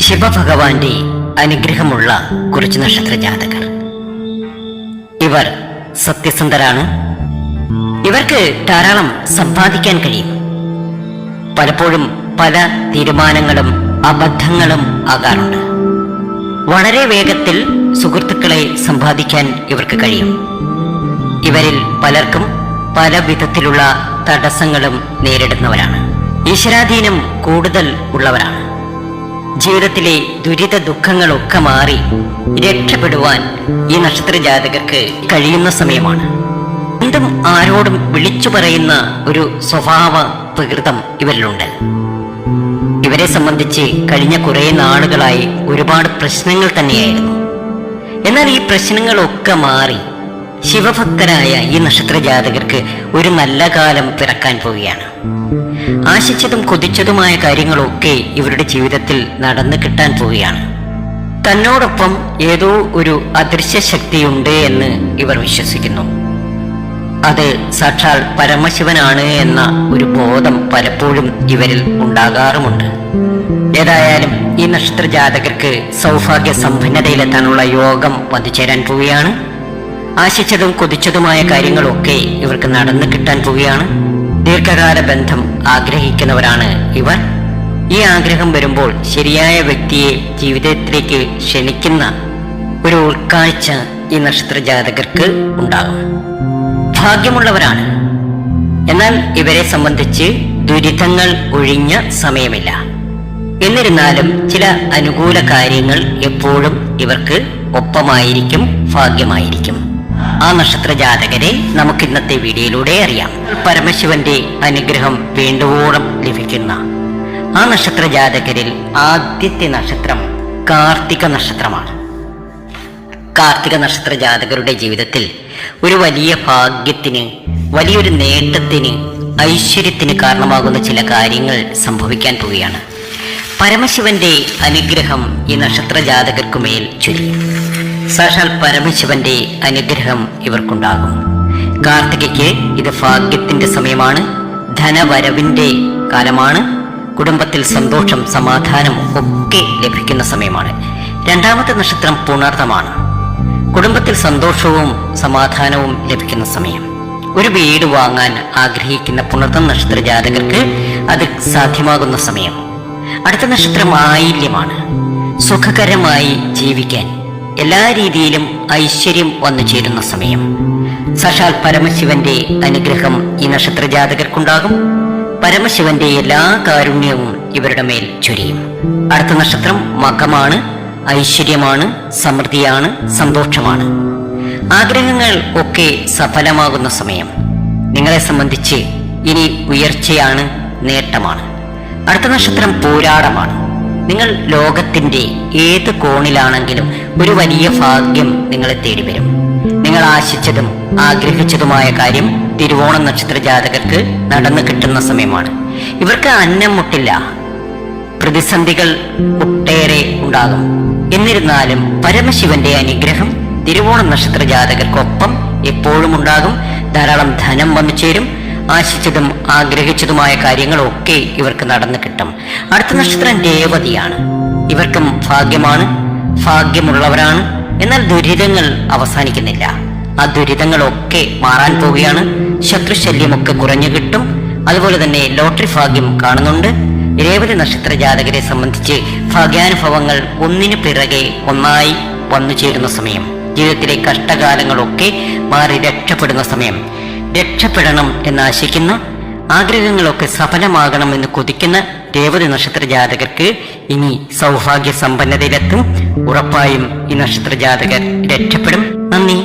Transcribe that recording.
ശിവഭഗവാന്റെ അനുഗ്രഹമുള്ള കുറച്ച് നക്ഷത്ര ജാതകർ ഇവർ സത്യസന്ധരാണ്. ഇവർക്ക് ധാരാളം സമ്പാദിക്കാൻ കഴിയും. പലപ്പോഴും പല തീരുമാനങ്ങളും അബദ്ധങ്ങളും ആകാറുണ്ട്. വളരെ വേഗത്തിൽ സുഹൃത്തുക്കളെ സമ്പാദിക്കാൻ ഇവർക്ക് കഴിയും. ഇവരിൽ പലർക്കും പല വിധത്തിലുള്ള തടസ്സങ്ങളും നേരിടുന്നവരാണ്. ഈശ്വരാധീനം കൂടുതൽ ഉള്ളവരാണ്. ജീവിതത്തിലെ ദുരിത ദുഃഖങ്ങളൊക്കെ മാറി രക്ഷപ്പെടുവാൻ ഈ നക്ഷത്ര ജാതകർക്ക് കഴിയുന്ന സമയമാണ്. എന്തും ആരോടും വിളിച്ചു പറയുന്ന ഒരു സ്വഭാവ പ്രകൃതം ഇവരിലുണ്ട്. ഇവരെ സംബന്ധിച്ച് കഴിഞ്ഞ കുറേ നാളുകളായി ഒരുപാട് പ്രശ്നങ്ങൾ തന്നെയായിരുന്നു. എന്നാൽ ഈ പ്രശ്നങ്ങളൊക്കെ മാറി ശിവഭക്തരായ ഈ നക്ഷത്ര ജാതകർക്ക് ഒരു നല്ല കാലം പിറക്കാൻ പോവുകയാണ്. ആശിച്ചതും കൊതിച്ചതുമായ കാര്യങ്ങളൊക്കെ ഇവരുടെ ജീവിതത്തിൽ നടന്നു കിട്ടാൻ പോവുകയാണ്. തന്നോടൊപ്പം ഏതോ ഒരു അദൃശ്യ ശക്തിയുണ്ട് എന്ന് ഇവർ വിശ്വസിക്കുന്നു. അത് സാക്ഷാൽ പരമശിവനാണ് എന്ന ഒരു ബോധം പലപ്പോഴും ഇവരിൽ ഉണ്ടാകാറുമുണ്ട്. ഏതായാലും ഈ നക്ഷത്ര ജാതകർക്ക് സൗഭാഗ്യ സമ്പന്നതയിലെത്താനുള്ള യോഗം വന്നുചേരാൻ പോവുകയാണ്. ആശിച്ചതും കൊതിച്ചതുമായ കാര്യങ്ങളൊക്കെ ഇവർക്ക് നടന്നു കിട്ടാൻ പോവുകയാണ്. ദീർഘകാല ബന്ധം ആഗ്രഹിക്കുന്നവരാണ് ഇവർ. ഈ ആഗ്രഹം വരുമ്പോൾ ശരിയായ വ്യക്തിയെ ജീവിതത്തിലേക്ക് ക്ഷണിക്കുന്ന ഒരു ഉൾക്കാഴ്ച ഈ നക്ഷത്ര ജാതകർക്ക് ഉണ്ടാകും. ഭാഗ്യമുള്ളവരാണ്. എന്നാൽ ഇവരെ സംബന്ധിച്ച് ദുരിതങ്ങൾ ഒഴിഞ്ഞ സമയമില്ല. എന്നിരുന്നാലും ചില അനുകൂല കാര്യങ്ങൾ എപ്പോഴും ഇവർക്ക് ഒപ്പമായിരിക്കും ഭാഗ്യമായിരിക്കും. ആ നക്ഷത്ര ജാതകരെ നമുക്ക് ഇന്നത്തെ വീഡിയോയിലൂടെ അറിയാം. പരമശിവന്റെ അനുഗ്രഹം വേണ്ടുവോളം ലഭിക്കുന്ന ആ നക്ഷത്ര ജാതകരിൽ ആദ്യത്തെ നക്ഷത്രം കാർത്തിക നക്ഷത്രമാണ്. കാർത്തിക നക്ഷത്ര ജാതകരുടെ ജീവിതത്തിൽ ഒരു വലിയ ഭാഗ്യത്തിന് വലിയൊരു നേട്ടത്തിന് ഐശ്വര്യത്തിന് കാരണമാകുന്ന ചില കാര്യങ്ങൾ സംഭവിക്കാൻ പോവുകയാണ്. പരമശിവന്റെ അനുഗ്രഹം ഈ നക്ഷത്ര ജാതകർക്കുമേൽ ചൊരിയും. സാക്ഷാൽ പരമശിവന്റെ അനുഗ്രഹം ഇവർക്കുണ്ടാകും. കാർത്തികയ്ക്ക് ഇത് ഭാഗ്യത്തിന്റെ സമയമാണ്. ധനവരവിന്റെ കാലമാണ്. കുടുംബത്തിൽ സന്തോഷം സമാധാനം ഒക്കെ ലഭിക്കുന്ന സമയമാണ്. രണ്ടാമത്തെ നക്ഷത്രം പുണർത്തമാണ് കുടുംബത്തിൽ സന്തോഷവും സമാധാനവും ലഭിക്കുന്ന സമയം. ഒരു വീട് വാങ്ങാൻ ആഗ്രഹിക്കുന്ന പുണർത്തം നക്ഷത്ര ജാതകർക്ക് അത് സാധ്യമാകുന്ന സമയം. അടുത്ത നക്ഷത്രം ആയില്യമാണ്. സുഖകരമായി ജീവിക്കാൻ എല്ലാ രീതിയിലും ഐശ്വര്യം വന്നു ചേരുന്ന സമയം. സഷാൽ പരമശിവന്റെ അനുഗ്രഹം ഈ നക്ഷത്ര ജാതകർക്കുണ്ടാകും പരമശിവന്റെ എല്ലാ കാരുണ്യവും ഇവരുടെ മേൽ ചൊരിയും. അടുത്ത നക്ഷത്രം മകമാണ് ഐശ്വര്യമാണ് സമൃദ്ധിയാണ് സന്തോഷമാണ്. ആഗ്രഹങ്ങൾ ഒക്കെ സഫലമാകുന്ന സമയം. നിങ്ങളെ സംബന്ധിച്ച് ഇനി ഉയർച്ചയാണ് നേട്ടമാണ്. അടുത്ത നക്ഷത്രം പോരാടമാണ്. നിങ്ങൾ ലോകത്തിന്റെ ഏത് കോണിലാണെങ്കിലും ഒരു വലിയ ഭാഗ്യം നിങ്ങളെ തേടി വരും നിങ്ങൾ ആശിച്ചതും ആഗ്രഹിച്ചതുമായ കാര്യം തിരുവോണം നക്ഷത്ര ജാതകർക്ക് നടന്നു കിട്ടുന്ന സമയമാണ്. ഇവർക്ക് അന്നം മുട്ടില്ല. പ്രതിസന്ധികൾ ഒട്ടേറെ ഉണ്ടാകും. എന്നിരുന്നാലും പരമശിവന്റെ അനുഗ്രഹം തിരുവോണം നക്ഷത്ര ജാതകർക്കൊപ്പം എപ്പോഴും ഉണ്ടാകും. ധാരാളം ധനം വന്നു ചേരും. ആശിച്ചതും ആഗ്രഹിച്ചതുമായ കാര്യങ്ങളൊക്കെ ഇവർക്ക് നടന്നു കിട്ടും. അടുത്ത നക്ഷത്രം രേവതിയാണ് ഇവർക്കും ഭാഗ്യമാണ്. ഭാഗ്യമുള്ളവരാണ്. എന്നാൽ ദുരിതങ്ങൾ അവസാനിക്കുന്നില്ല. ആ ദുരിതങ്ങളൊക്കെ മാറാൻ പോവുകയാണ്. ശത്രുശല്യമൊക്കെ കുറഞ്ഞു കിട്ടും. അതുപോലെ തന്നെ ലോട്ടറി ഭാഗ്യം കാണുന്നുണ്ട്. രേവതി നക്ഷത്ര ജാതകരെ സംബന്ധിച്ച് ഭാഗ്യാനുഭവങ്ങൾ ഒന്നിനു പിറകെ ഒന്നായി വന്നു ചേരുന്ന സമയം. ജീവിതത്തിലെ കഷ്ടകാലങ്ങളൊക്കെ മാറി രക്ഷപ്പെടുന്ന സമയം. രക്ഷപ്പെടണം എന്നാശിക്കുന്ന ആഗ്രഹങ്ങളൊക്കെ സഫലമാകണം എന്ന് കൊതിക്കുന്ന രേവതി നക്ഷത്ര ജാതകർക്ക് ഇനി സൗഭാഗ്യ സമ്പന്നതയിലെത്തും ഉറപ്പായും ഈ നക്ഷത്ര ജാതകർ രക്ഷപ്പെടും. നന്ദി.